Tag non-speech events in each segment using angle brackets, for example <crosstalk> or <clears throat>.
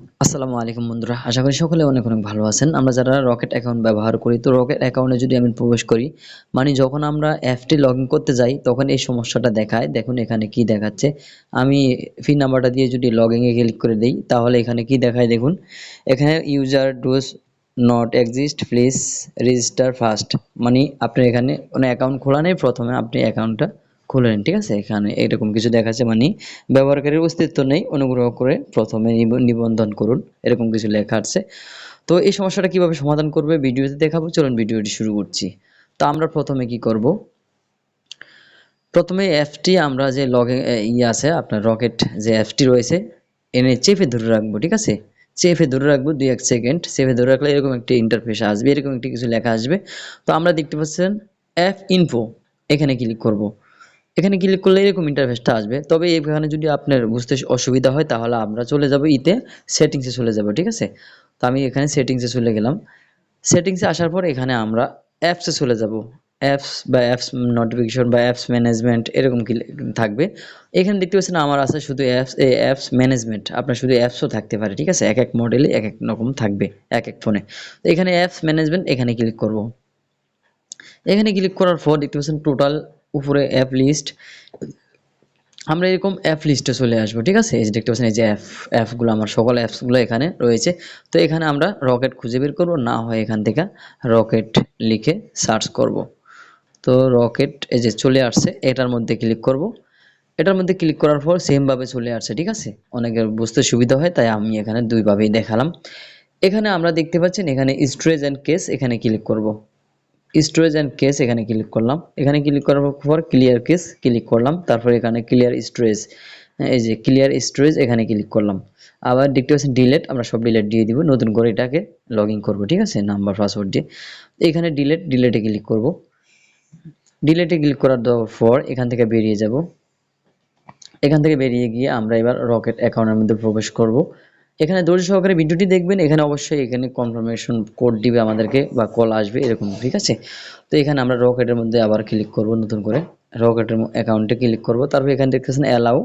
আসসালামু আলাইকুম বন্ধুরা, আশা করি সকলে অনেক অনেক ভালো আছেন। আমরা যারা রকেট অ্যাকাউন্ট ব্যবহার করি, তো রকেট অ্যাকাউন্টে যদি আমি প্রবেশ করি মানে যখন আমরা অ্যাপটি লগ করতে যাই, তখন এই সমস্যাটা দেখায়। দেখুন এখানে কি দেখাচ্ছে। আমি ফিন নাম্বারটা দিয়ে যদি লগ ইনে ক্লিক করে দিই, তাহলে এখানে কি দেখায় দেখুন? এখানে user does not exist please register first মানে আপনি এখানে কোনো অ্যাকাউন্ট খোলা নেই, প্রথমে আপনি অ্যাকাউন্টটা খুলে নিন ঠিক আছে? এখানে এরকম কিছু দেখাচ্ছে মানে ব্যবহারকারীর অস্তিত্ব নেই, অনুগ্রহ করে প্রথমে নিবন্ধন করুন, এরকম কিছু লেখা আছে। তো এই সমস্যাটা কীভাবে সমাধান করবে ভিডিওতে দেখাবো, চলুন ভিডিওটি শুরু করছি। তো আমরা প্রথমে কি করব? প্রথমে অ্যাপটি আমরা যে লগে ইয়ে আছে, আপনার রকেট যে অ্যাপটি রয়েছে, এনে চেপে ধরে রাখব, ঠিক আছে? চেপে ধরে রাখব দুই এক সেকেন্ড চেপে ধরে রাখলে এরকম একটি ইন্টারফেস আসবে, এরকম একটি কিছু লেখা আসবে। তো আমরা দেখতে পাচ্ছেন অ্যাপ ইনফো এখানে ক্লিক করব। এখানে ক্লিক করলে এরকম ইন্টারফেসটা আসবে। তবে এখানে যদি আপনার বুঝতে অসুবিধা হয়, তাহলে আমরা চলে যাব ইতে সেটিংসে চলে যাব, ঠিক আছে? তো আমি এখানে সেটিংসে চলে গেলাম। সেটিংসে আসার পর এখানে আমরা অ্যাপসে চলে যাব। অ্যাপস বা অ্যাপস নোটিফিকেশন বা অ্যাপস ম্যানেজমেন্ট এরকম থাকবে। এখানে দেখতে পাচ্ছেন আমার আছে শুধু অ্যাপস এই অ্যাপস ম্যানেজমেন্ট আপনার শুধু অ্যাপসও থাকতে পারে, ঠিক আছে? এক এক মডেলে এক এক রকম থাকবে, এক এক ফোনে তো এখানে অ্যাপস ম্যানেজমেন্ট এখানে ক্লিক করব। এখানে ক্লিক করার পর দেখতে পাচ্ছেন টোটাল উপরে অ্যাপ লিস্ট আমরা এরকম অ্যাপ লিস্টে চলে আসব, ঠিক আছে? এই যে দেখতে পাচ্ছেন, এই যে অ্যাপ অ্যাপগুলো আমার সকল অ্যাপসগুলো এখানে রয়েছে। তো এখানে আমরা রকেট খুঁজে বের করব, না হয় এখান থেকে রকেট লিখে সার্চ করব। তো রকেট এই যে চলে আসছে, এটার মধ্যে ক্লিক করব। এটার মধ্যে ক্লিক করার পর সেমভাবে চলে আসছে, ঠিক আছে? অনেকের বুঝতে সুবিধা হয়, তাই আমি এখানে দুইভাবেই দেখালাম। এখানে আমরা দেখতে পাচ্ছেন, এখানে স্টোরেজ অ্যান্ড কেস এখানে ক্লিক করব। স্টোরেজ অ্যান্ড কেস এখানে ক্লিক করলাম। এখানে ক্লিক করার পর ক্লিয়ার কেস ক্লিক করলাম। তারপর এখানে ক্লিয়ার স্টোরেজ, এই যে ক্লিয়ার স্টোরেজ এখানে ক্লিক করলাম। আবার দেখতে পাচ্ছেন ডিলেট আমরা সব ডিলেট দিয়ে দিব, নতুন করে এটাকে লগ ইন করব, ঠিক আছে? নাম্বার, পাসওয়ার্ড দিয়ে। এখানে ডিলেট, ডিলেটে ক্লিক করব। ডিলেটে ক্লিক করার পর এখান থেকে বেরিয়ে যাব। এখান থেকে বেরিয়ে গিয়ে আমরা এবার রকেট অ্যাকাউন্টের মধ্যে প্রবেশ করব। এখানে ধৈর্য সহকারে ভিডিওটি দেখবেন, এখানে অবশ্যই এখানে কনফার্মেশন কোড দিবে আমাদেরকে বা কল আসবে, এরকম, ঠিক আছে? তো এখানে আমরা রকেটের মধ্যে আবার ক্লিক করব নতুন করে। রকেটের অ্যাকাউন্টে ক্লিক করব, তারপর এখানে দেখতেছেন অ্যালাউ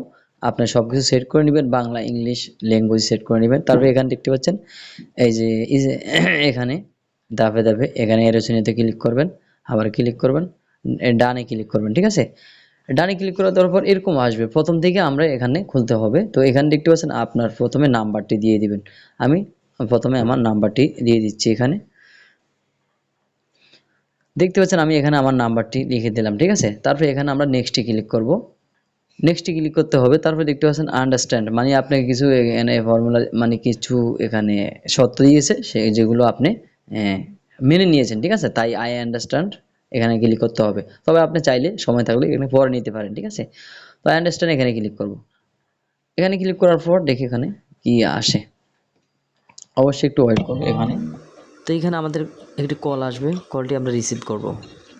আপনি সব কিছু সেট করে নেবেন, বাংলা ইংলিশ ল্যাঙ্গুয়েজ সেট করে নেবেন। তারপর এখানে দেখতে পাচ্ছেন, এই যে <clears throat> এখানে দাপে দাপে এখানে এরোসিনিতে ক্লিক করবেন, আবার ক্লিক করবেন ডানে ক্লিক করবেন, ঠিক আছে? ডানে ক্লিক করার দেওয়ার পর এরকম আসবে। প্রথম থেকে আমরা এখানে খুলতে হবে। তো এখানে দেখতে পাচ্ছেন আপনার প্রথমে নাম্বারটি দিয়ে দিবেন। আমি প্রথমে আমার নাম্বারটি দিয়ে দিচ্ছি এখানে। দেখতে পাচ্ছেন আমি এখানে আমার নাম্বারটি লিখে দিলাম, ঠিক আছে? তারপরে এখানে আমরা নেক্সটে ক্লিক করব। নেক্সটে ক্লিক করতে হবে। তারপরে দেখতে পাচ্ছেন আন্ডারস্ট্যান্ড মানে আপনাকে কিছু এখানে ফর্মুলা মানে কিছু এখানে শর্ত দিয়েছে, সে যেগুলো আপনি মেনে নিয়েছেন, ঠিক আছে? তাই আই আন্ডারস্ট্যান্ড এখানে ক্লিক করতে হবে। তবে আপনি চাইলে সময় থাকলে এখানে পরে নিতে পারেন, ঠিক আছে? তো আই আন্ডারস্ট্যান্ড এখানে ক্লিক করব। এখানে ক্লিক করার পর দেখি এখানে কি আসে। অবশ্যই একটু ওয়েট করব এখানে। তো এখানে আমাদের একটি কল আসবে। কলটি আমরা রিসিভ করব।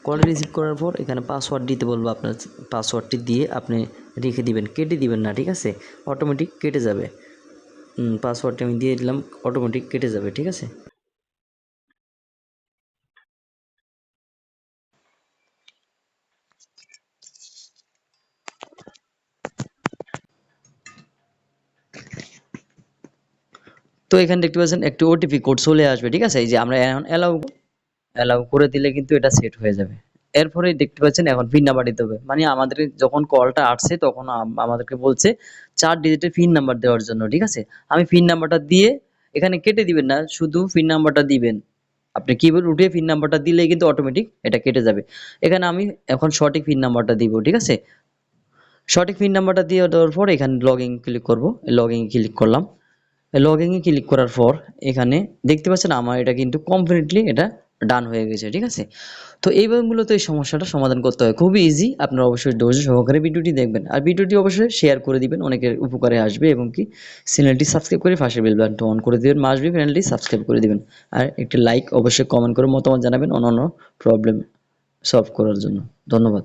কলটি রিসিভ করার পর এখানে পাসওয়ার্ড দিতে বলব আপনার পাসওয়ার্ডটি দিয়ে আপনি রেখে দিবেন। কেটে দিবেন না, ঠিক আছে? অটোমেটিক কেটে যাবে। পাসওয়ার্ডটি আমি দিয়ে দিলাম অটোমেটিক কেটে যাবে, ঠিক আছে? তো এখানে দেখতে পাচ্ছেন একটি ওটিপি কোড চলে আসবে, ঠিক আছে? এই যে আমরা অ্যালাউ অ্যালাউ করে দিলে কিন্তু এটা সেট হয়ে যাবে। এরপরে দেখতে পাচ্ছেন এখন পিন নাম্বার দিতে হবে। মানে আমাদের যখন কলটা আসছে, তখন আমাদেরকে বলছে চার ডিজিটের পিন নাম্বার দেওয়ার জন্য, ঠিক আছে? আমি পিন নাম্বারটা দিয়ে এখানে কেটে দিবেন না, শুধু পিন নাম্বারটা দিবেন। আপনি কিবোর্ড উঠিয়ে পিন নাম্বারটা দিলেই কিন্তু অটোমেটিক এটা কেটে যাবে। এখানে আমি এখন সঠিক পিন নাম্বারটা দিব, ঠিক আছে? সঠিক পিন নাম্বারটা দিয়ে দেওয়ার পর এখানে লগ ইন ক্লিক করব লগ ইন ক্লিক করলাম। লগ ইনে ক্লিক করার পর এখানে দেখতে পাচ্ছেন আমার এটা কিন্তু কমপ্লিটলি এটা ডান হয়ে গেছে, ঠিক আছে? তো এইভাবে মূলত এই সমস্যাটা সমাধান করতে হয়। খুবই ইজি আপনারা অবশ্যই ধৈর্য সহকারে ভিডিওটি দেখবেন। আর ভিডিওটি অবশ্যই শেয়ার করে দিবেন, অনেকের উপকারে আসবে এবং কি চ্যানেলটি সাবস্ক্রাইব করে পাশের বেল বাটনটা অন করে দিবেন মাসবি চ্যানেলটি সাবস্ক্রাইব করে দিবেন। আর একটি লাইক অবশ্যই কমেন্ট করে মতামত জানাবেন অন্যান্য প্রবলেম সলভ করার জন্য। ধন্যবাদ।